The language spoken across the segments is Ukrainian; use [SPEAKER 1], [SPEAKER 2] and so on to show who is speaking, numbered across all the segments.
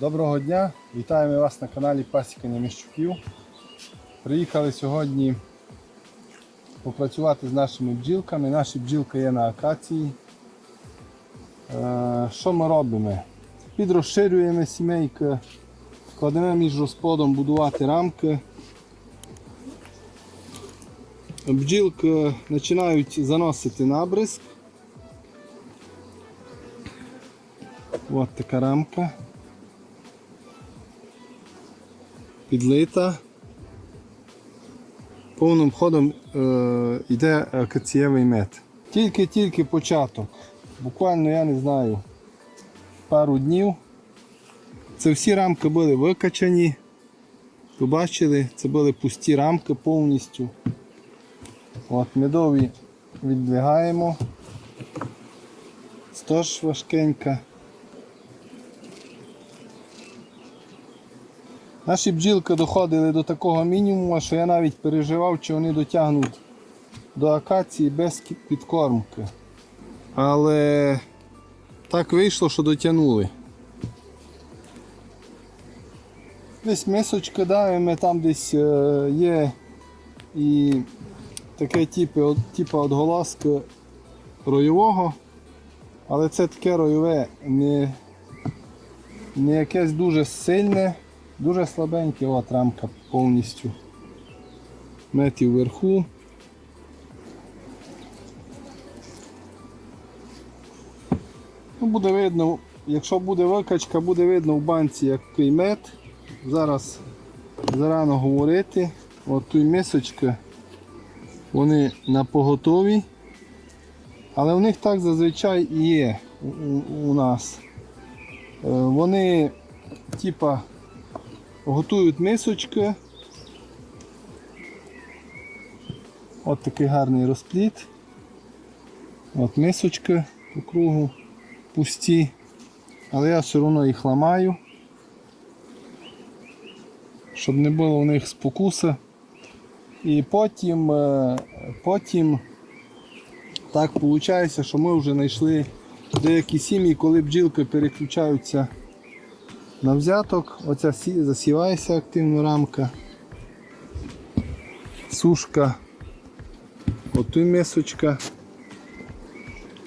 [SPEAKER 1] Доброго дня! Вітаємо вас на каналі Пасікання Міщуків. Приїхали сьогодні попрацювати з нашими бджілками. Наші бджілки є на акації. Е, Що ми робимо? Підрозширюємо сімейки, кладемо між розплодом будувати рамки. Бджілки починають заносити набризк. Ось така рамка. Підлита. Повним ходом е, йде акацієвий мед. Тільки-тільки початок. Буквально, я не знаю, пару днів. Це всі рамки були викачані. Ви бачили, це були пусті рамки повністю. От, медові віддвигаємо. Стож важкенька. Наші бджілки доходили до такого мінімуму, що я навіть переживав, чи вони дотягнуть до акації без підкормки. Але так вийшло, що дотягнули. Десь мисочки давимо, там десь е, є і таке типу, типу отголоски ройового, але це таке ройове не, не якесь дуже сильне. Дуже слабенький, от рамка повністю. Метів вверху. Ну, буде видно, якщо буде викачка, буде видно в банці який мед. Зараз зарано говорити. От тут мисочки, вони на поготові. Але в них так зазвичай і є у, у- у нас. Е, Вони типа Готують мисочки. От такий гарний розпліт. От мисочки по кругу пусті. Але я все одно їх ламаю, щоб не було у них спокуси. І потім, е, потім так виходить, що ми вже знайшли деякі сім'ї, коли бджілки переключаються на взяток. Оця засівається активно рамка. Сушка. От тут мисочка.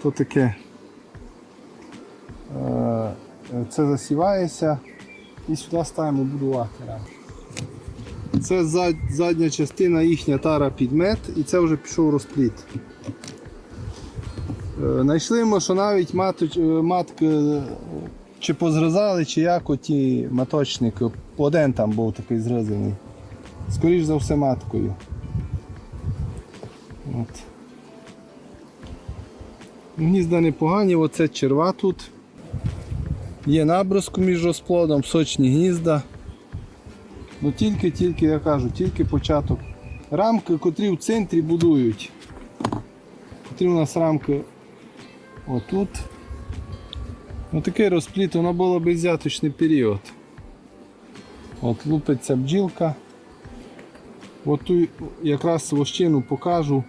[SPEAKER 1] То таке. Е, Це засівається і сюди ставимо будувати рамку. Це задня частина їхня тара під мед і це вже пішов розпліт. Е, Знайшли ми, що навіть е, матки е, чи позрізали, чи як оті маточники. Один там був такий зрізаний. Скоріш за все маткою. От. Гнізда непогані, оце черва тут. Є наброску між розплодом, сочні гнізда. Ну тільки-тільки, я кажу, тільки початок. Рамки, котрі в центрі будують. Котрі у нас рамки отут. Ну такий розпліт, воно було беззяточний період. От лупиться бджілка. От ту якраз вощину покажу.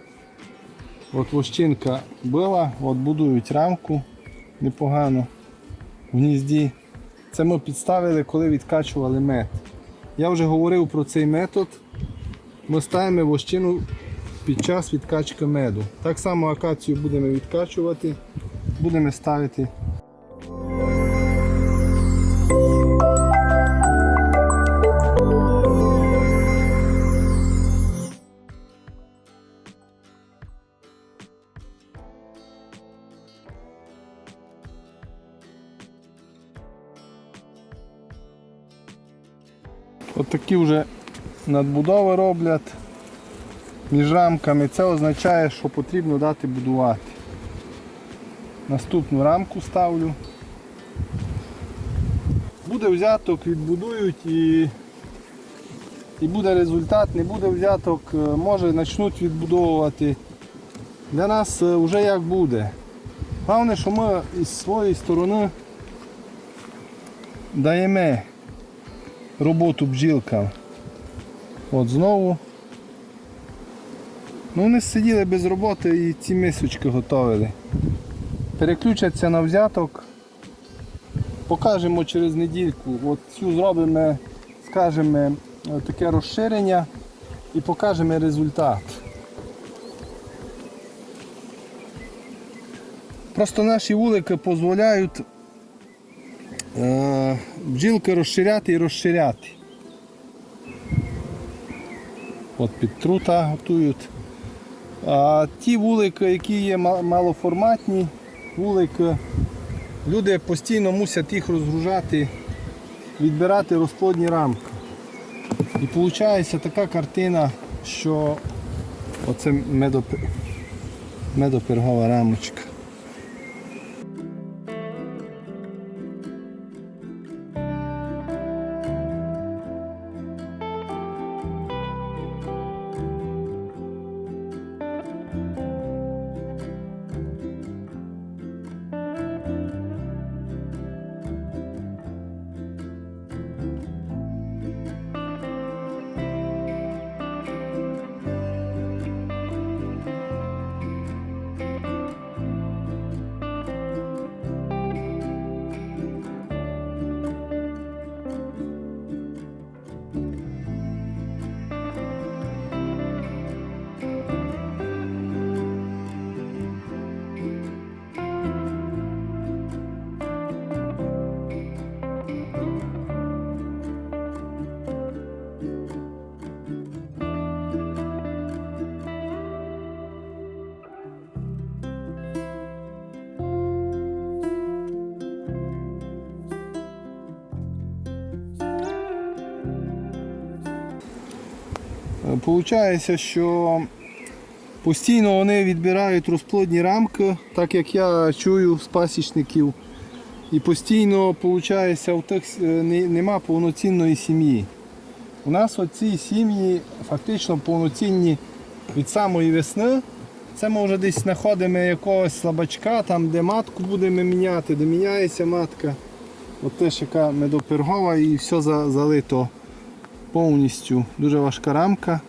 [SPEAKER 1] От вощинка била, от будують рамку непогано в гнізді. Це ми підставили, коли відкачували мед. Я вже говорив про цей метод. Ми ставимо вощину під час відкачки меду. Так само акацію будемо відкачувати, будемо ставити Такі вже надбудови роблять між рамками. Це означає, що потрібно дати будувати. Наступну рамку ставлю. Буде взяток, відбудують і, і буде результат, не буде взяток, е, може почнуть відбудовувати. Для нас е, вже як буде. Головне, що ми із своєї сторони даємо роботу бджілкам. От знову. Ну вони сиділи без роботи і ці мисочки готовили. Переключаться на взяток. Покажемо через недільку. От цю зробимо, скажімо, е, таке розширення і покажемо результат. Просто наші вулики дозволяють бджілки розширяти і розширяти. От під трута готують. А ті вулики, які є малоформатні, вулики, люди постійно мусять їх розгружати, відбирати розплодні рамки. І виходить така картина, що оце медопергова рамочка. Получається, що постійно вони відбирають розплодні рамки, так як я чую з пасічників. І постійно виходить, у тих е, нема повноцінної сім'ї. У нас оці сім'ї фактично повноцінні від самої весни. Це ми вже десь знаходимо якогось слабачка, там, де матку будемо міняти, де міняється матка. От теж яка медопергова і все залито повністю. Дуже важка рамка.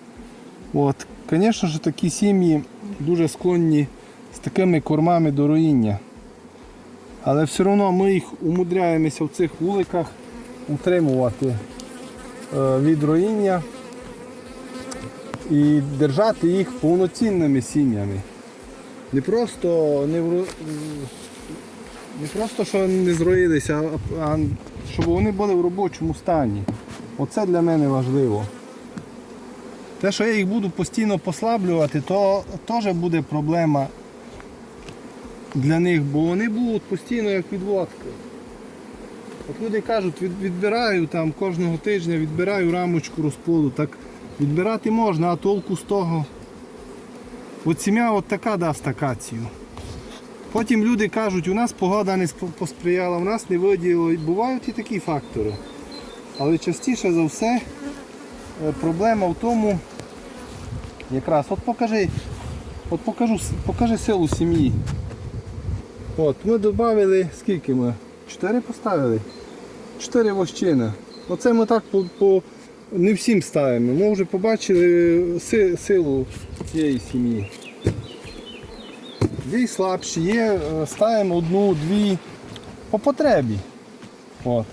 [SPEAKER 1] От. Звісно ж, такі сім'ї дуже склонні з такими кормами до руїння. Але все одно ми їх умудряємося в цих вуликах утримувати е, від руїння і держати їх повноцінними сім'ями. Не просто не, не просто, що не зроїлися, а, а щоб вони були в робочому стані. Оце для мене важливо. Те, що я їх буду постійно послаблювати, то теж буде проблема для них, бо вони будуть постійно як відводки. От люди кажуть, від, відбираю там кожного тижня, відбираю рамочку розплоду. Так відбирати можна, а толку з того. От сім'я от така дасть акацію. Потім люди кажуть, у нас погода не посприяла, у нас не виділило. І Бувають і такі фактори. Але частіше за все проблема в тому, якраз от покажи, от покажу, покажи силу сім'ї. От, ми додали, скільки ми? Чотири поставили? Чотири вощини. Оце ми так по, по не всім ставимо. Ми вже побачили си- силу цієї сім'ї. Є слабші, є, е, ставимо одну, дві по потребі. От.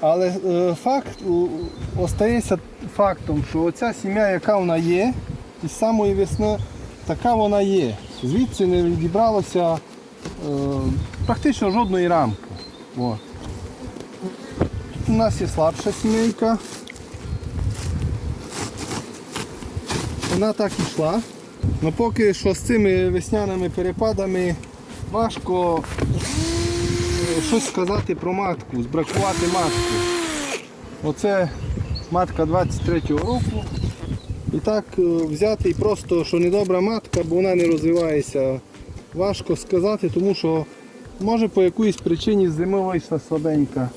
[SPEAKER 1] Але е, факт остається фактом, що оця сім'я, яка вона є, із самої весни, така вона є. Звідси не відібралося е, практично жодної рамки. От. Тут у нас є слабша сімейка. Вона так і йшла. Ну поки що з цими весняними перепадами важко щось сказати про матку, збракувати матку. Оце матка 23-го року. І так е, взяти просто, що недобра матка, бо вона не розвивається, важко сказати, тому що може по якоїсь причині зими вийшла слабенька.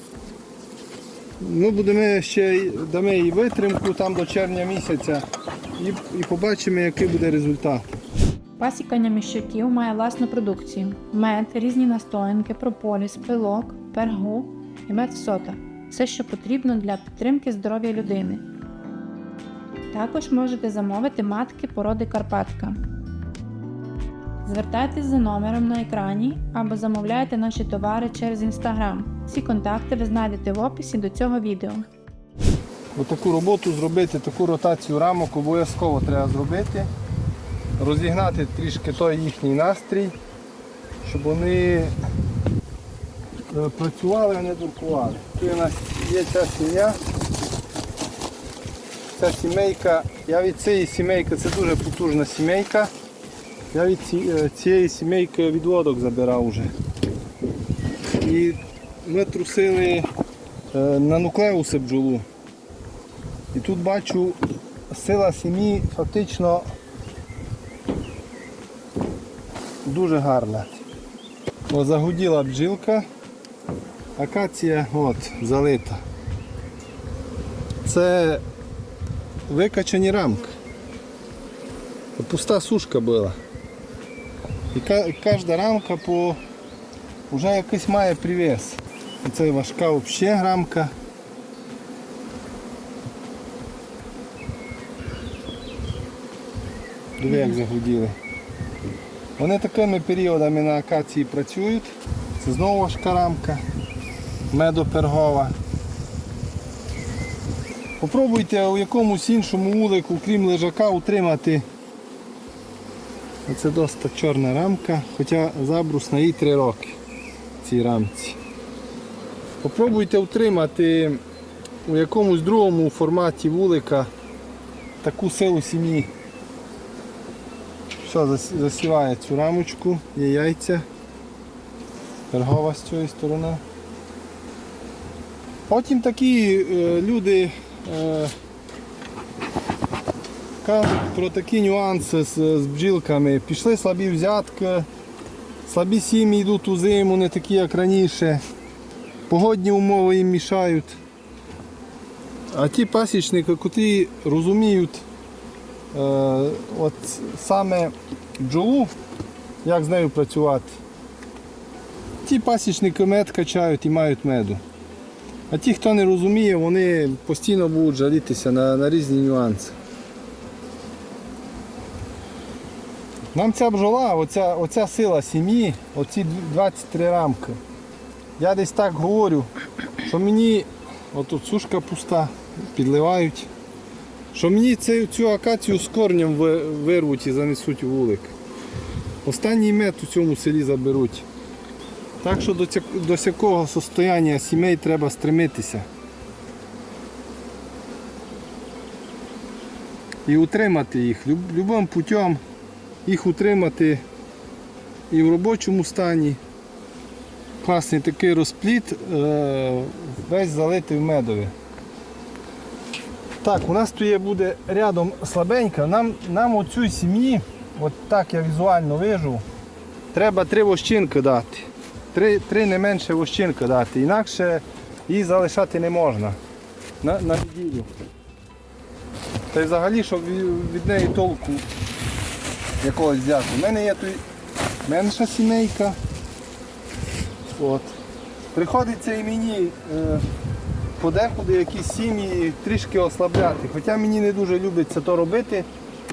[SPEAKER 1] Ну, будемо ще дамо їй витримку там до червня місяця і, і побачимо, який буде результат.
[SPEAKER 2] Пасікання міщуків має власну продукцію: мед, різні настоянки, прополіс, пилок, пергу і медсота все, що потрібно для підтримки здоров'я людини. Також можете замовити матки породи Карпатка. Звертайтесь за номером на екрані або замовляйте наші товари через інстаграм. Всі контакти ви знайдете в описі до цього відео.
[SPEAKER 1] Отаку роботу зробити, таку ротацію рамок обов'язково треба зробити. Розігнати трішки той їхній настрій, щоб вони е, працювали, а не дуркували. Тут у нас є ця сім'я. Ця сімейка, я від цієї сімейки, це дуже потужна сімейка. Я від е, цієї сімейки відводок забирав вже. І ми трусили е, на нуклеуси бджолу. І тут бачу сила сім'ї фактично дуже гарна. О, загуділа бджілка, акація от, залита. Це викачані рамки. Пуста сушка була. І кожна рамка по вже якийсь має привес. Це важка взагалі рамка. Диви, як загуділи. Вони такими періодами на акації працюють. Це знову важка рамка, медопергова. Попробуйте у якомусь іншому вулику, крім лежака, утримати. Оце досить чорна рамка, хоча забрус на їй 3 роки цій рамці. Попробуйте утримати у якомусь другому форматі вулика таку силу сім'ї. Все, засіває цю рамочку, є яйця. Пергова з цієї сторони. Потім такі е, люди е, кажуть про такі нюанси з, з бджілками. Пішли слабі взятки, слабі сім'ї йдуть у зиму, не такі, як раніше. Погодні умови їм мішають. А ті пасічники, котрі розуміють от саме бджолу, як з нею працювати. Ті пасічники мед качають і мають меду. А ті, хто не розуміє, вони постійно будуть жалітися на, на різні нюанси. Нам ця бджола, оця, оця сила сім'ї, оці 23 рамки. Я десь так говорю, що мені отут сушка пуста, підливають. Що мені цю, цю акацію з корнем ви- вирвуть і занесуть вулик. Останній мед у цьому селі заберуть. Так що до, ця, до всякого состояння сімей треба стремитися. І утримати їх люб, любим путем, їх утримати і в робочому стані. Класний такий розпліт, е, весь залитий в медові. Так, у нас тут буде рядом слабенька. Нам, нам оцю сім'ї, от так я візуально вижу, треба три вощинки дати. Три, три не менше вощинки дати. Інакше її залишати не можна на, на неділю. Та й взагалі, щоб від- неї толку якогось взяти. У мене є тут менша сімейка. От. Приходиться і мені е, подекуди якісь сім'ї трішки ослабляти. Хоча мені не дуже любиться то робити,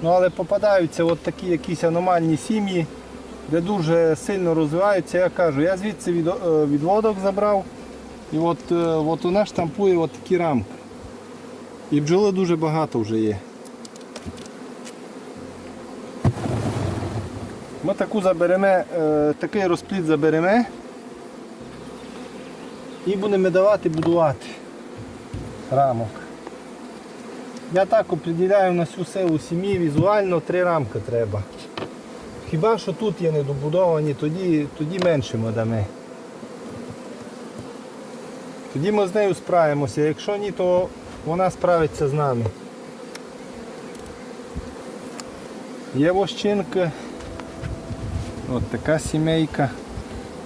[SPEAKER 1] ну, але попадаються от такі якісь аномальні сім'ї, де дуже сильно розвиваються. Я кажу, я звідси від, е, відводок забрав. І от, е, от вона штампує от такі рамки. І бджоли дуже багато вже є. Ми таку заберемо, е, такий розпліт заберемо і будемо давати будувати рамок. Я так определяю на всю силу сім'ї, візуально три рамки треба. Хіба що тут є недобудовані, тоді, тоді менше ми. Тоді ми з нею справимося, якщо ні, то вона справиться з нами. Є вощинки. От така сімейка.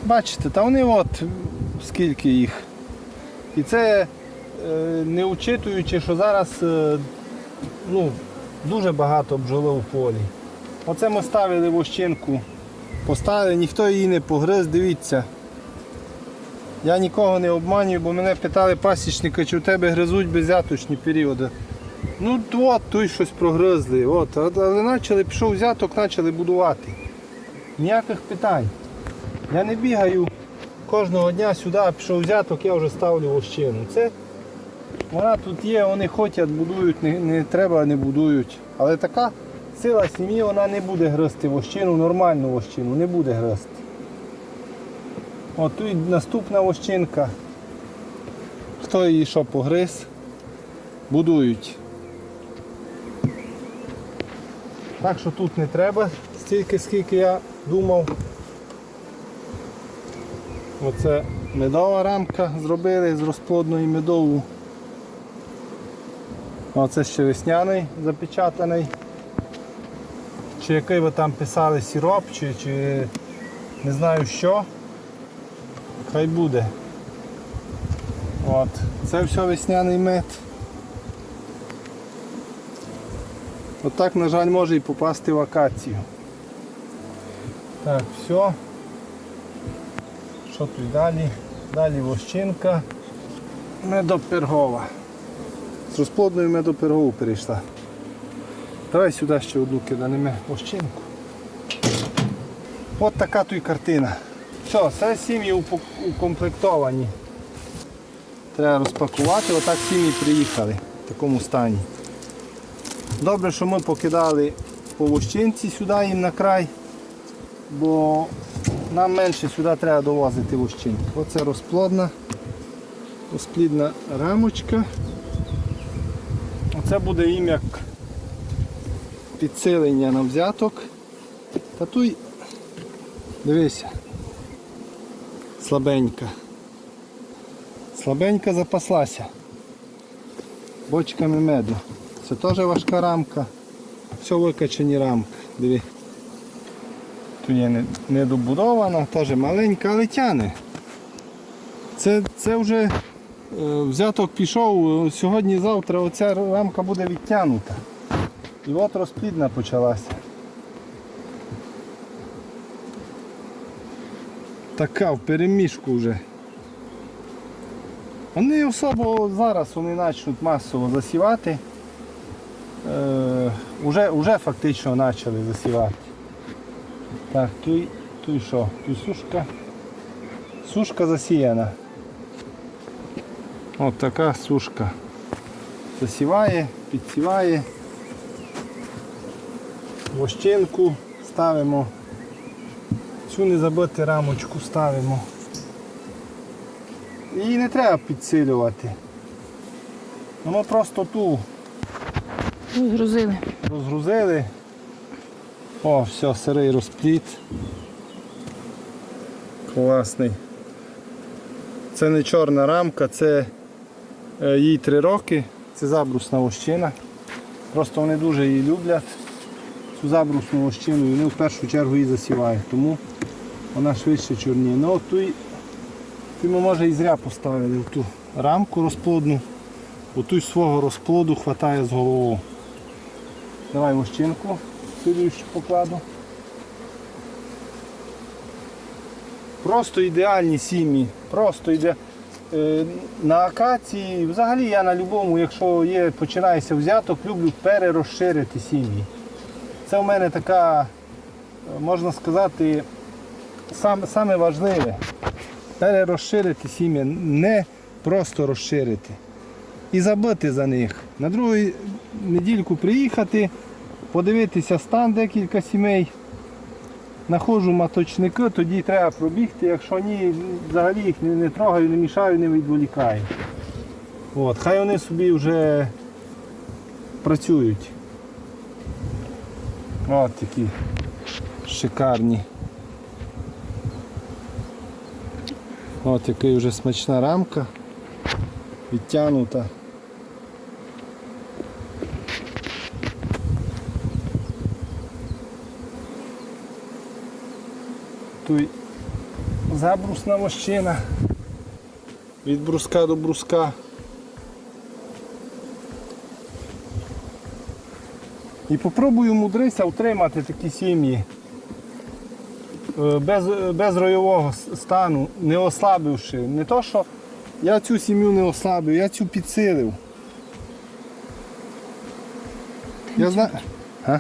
[SPEAKER 1] Бачите, та вони от скільки їх. І це не учитуючи, що зараз е, ну, дуже багато бджоли в полі. Оце ми ставили вощинку, поставили, ніхто її не погриз, дивіться. Я нікого не обманюю, бо мене питали пасічника, чи у тебе гризуть беззяточні періоди. Ну от, той щось прогризли. От, але почали, пішов взяток, почали будувати. Ніяких питань. Я не бігаю кожного дня сюди пішов взяток, я вже ставлю вощину. Це вона тут є, вони хочуть, будують, не, не треба, не будують. Але така сила сім'ї вона не буде гризти вощину, нормальну вощину, не буде гризти. От тут наступна вощинка. Хто її що погриз, будують. Так що тут не треба стільки, скільки я думав. Оце медова рамка зробили з розплодної медову. Оце ще весняний запечатаний. Чи який ви там писали сироп, чи, чи не знаю що. Хай буде. От. Це все весняний мед. Отак, на жаль, може і попасти в акацію. Так, все. Що тут далі? Далі вощинка медопергова. З розплодною медопергову перейшла. Давай сюди ще одну киданемо вощинку. От така тут картина. Все, все сім'ї укомплектовані. Треба розпакувати, отак сім'ї приїхали в такому стані. Добре, що ми покидали по вощинці сюди їм на край, бо нам менше сюди треба довозити вощинки. Оце розплодна, розплідна рамочка. Оце буде їм як підсилення на взяток. Та туй, дивися, слабенька. Слабенька запаслася. Бочками меду. Це теж важка рамка. Все викачані рамки. Диви. Тут є недобудована, теж маленька, але тяне. Це, це вже взяток пішов. Сьогодні-завтра оця рамка буде відтягнута. І от розплідна почалася. Така в переміжку вже. Вони особо зараз вони почнуть масово засівати. Е, уже, уже фактично почали засівати. Так, тут що? Тут сушка. Сушка засіяна. От така сушка. Засіває, підсіває. Вощинку ставимо. Цю не забити рамочку ставимо. Її не треба підсилювати. Воно просто ту
[SPEAKER 2] Розгрузили.
[SPEAKER 1] розгрузили. О, все, сирий розпліт. Класний. Це не чорна рамка, це їй три роки. Це забрусна вощина. Просто вони дуже її люблять. Цю забрусну вощину вони в першу чергу її засівають, тому вона швидше чорніє. Ну от тут ми може і зря поставили в ту рамку розплодну, бо тут свого розплоду вистачає з головою. Давай вощинку слідуючу покладу. Просто ідеальні сім'ї. Просто іде. Е, На акації, взагалі я на будь-якому, якщо є, починається взяток, люблю перерозширити сім'ї. Це в мене така, е, можна сказати, сам, саме важливе. Перерозширити сім'ї, не просто розширити. І забити за них. На другу недільку приїхати, подивитися стан декілька сімей. Находжу маточники, тоді треба пробігти, якщо ні, взагалі їх не, не трогаю, не мішаю, не відволікаю. От, хай вони собі вже працюють. От такі шикарні. От який вже смачна рамка, відтягнута. Тут забрусна вощина. Від бруска до бруска. І попробую мудрися утримати такі сім'ї е, без, без ройового стану, не ослабивши. Не то, що я цю сім'ю не ослабив, я цю підсилив. Я знаю. А?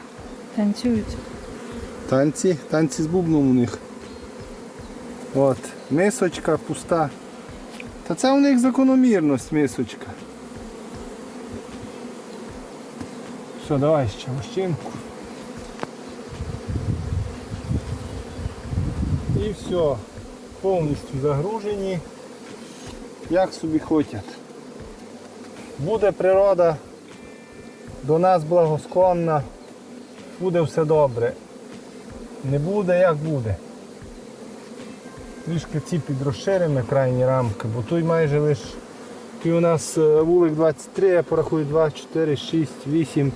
[SPEAKER 2] Танцюють.
[SPEAKER 1] Танці, танці з бубном у них. От, мисочка пуста. Та це у них закономірність мисочка. Все, давай ще лощинку. І все. Повністю загружені. Як собі хочуть. Буде природа до нас благосклонна, буде все добре. Не буде як буде. Трішки ці підрозширимо крайні рамки, бо тут майже лише у нас е, вулик 23, я порахую 2, 4, 6, 8,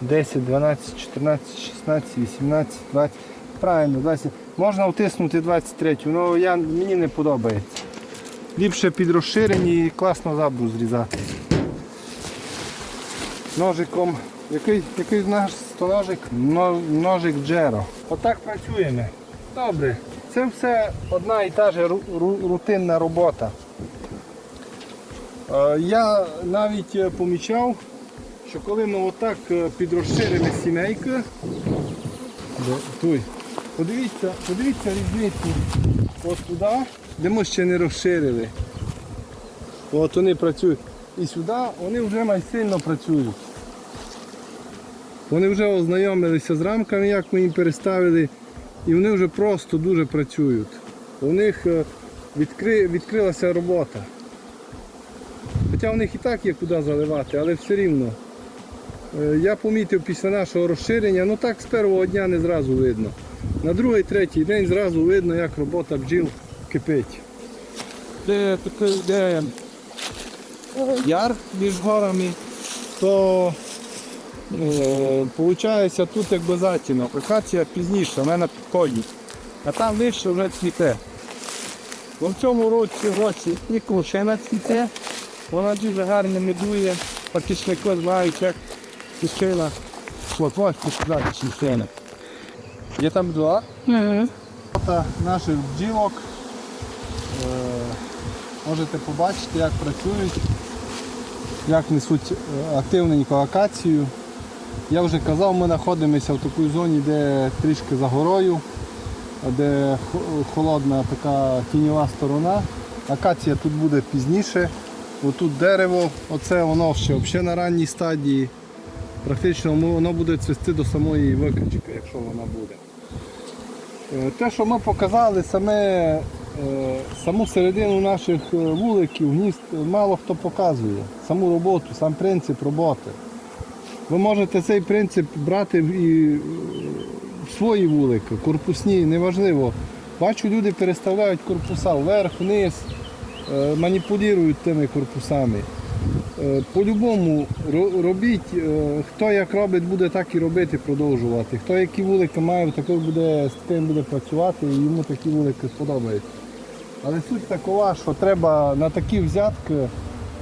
[SPEAKER 1] 10, 12, 14, 16, 18, 20. Правильно, 20. Можна втиснути 23, але я, мені не подобається. Ліпше під розширені і класно забру зрізати. Ножиком. Який, який наш ножик? Ножик Джеро. Отак працюємо. Добре. Це все одна і та ж ру- ру- рутинна робота. Е, Я навіть е, помічав, що коли ми отак е, підрозширили сімейку, туй, подивіться, подивіться різницю от туди, де ми ще не розширили. От вони працюють. І сюди вони вже майсильно працюють. Вони вже ознайомилися з рамками, як ми їм переставили, і вони вже просто дуже працюють. У них е, відкри... відкрилася робота. Хоча у них і так є куди заливати, але все рівно. Е, Я помітив після нашого розширення, ну так з першого дня не зразу видно. На другий, третій день зразу видно, як робота бджіл кипить. Де такий де яр між горами, то Получається тут якби затінок. Акація пізніше, в мене підходить. А там вище вже цвіте. Бо в цьому році році і клушина цвіте, вона дуже гарно медує, пакічники знають, як кишина. Ось показати кишина. Є там два. Фото наших бджілок. Е, Можете побачити, як працюють, як несуть е, активненько акацію. Я вже казав, ми знаходимося в такій зоні, де трішки за горою, де холодна така тіньова сторона. Акація тут буде пізніше. Отут дерево, оце воно ще взагалі на ранній стадії. Практично воно буде цвісти до самої викрички, якщо вона буде. Е, Те, що ми показали, саме, е, саму середину наших е, вуликів, гнізд, мало хто показує. Саму роботу, сам принцип роботи. Ви можете цей принцип брати і в свої вулики, корпусні, неважливо. Бачу, люди переставляють корпуса вверх, вниз, е, маніпулюють тими корпусами. Е, По-любому робіть, е, хто як робить, буде так і робити, продовжувати. Хто які вулики має, такий буде, з тим буде працювати і йому такі вулики сподобаються. Але суть такова, що треба на такі взятки,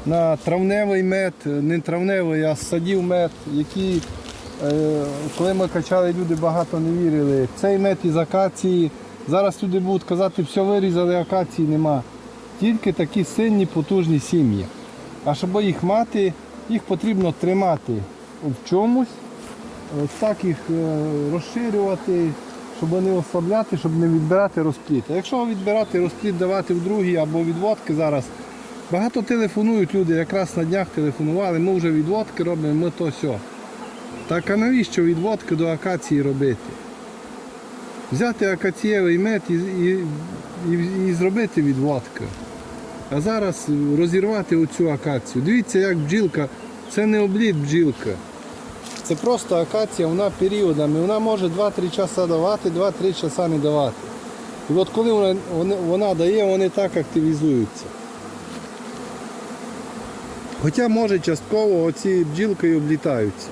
[SPEAKER 1] на травневий мед, не травневий, а садів мед, які, е, коли ми качали, люди багато не вірили. Цей мед із акації. Зараз люди будуть казати, все вирізали, акації нема. Тільки такі сильні, потужні сім'ї. А щоб їх мати, їх потрібно тримати в чомусь, так їх е, розширювати, щоб не ослабляти, щоб не відбирати розпліт. А якщо відбирати розпліт, давати в другі або відводки зараз, багато телефонують люди, якраз на днях телефонували, ми вже відводки робимо, ми то сьо. Так а навіщо відводки до акації робити? Взяти акацієвий мед і, і, і, і зробити відводки. А зараз розірвати оцю акацію. Дивіться, як бджілка, це не обліт бджілка. Це просто акація, вона періодами, вона може 2-3 часа давати, 2-3 часа не давати. І от коли вона, вона дає, вони так активізуються. Хоча може частково оці бджілки і облітаються.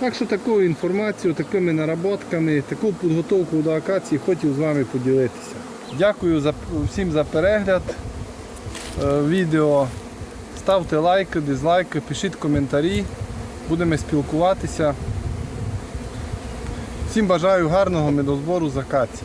[SPEAKER 1] Так що таку інформацію, такими наработками, таку підготовку до акації хотів з вами поділитися. Дякую за, всім за перегляд е, відео. Ставте лайки, дизлайки, пишіть коментарі. Будемо спілкуватися. Всім бажаю гарного медозбору з акації.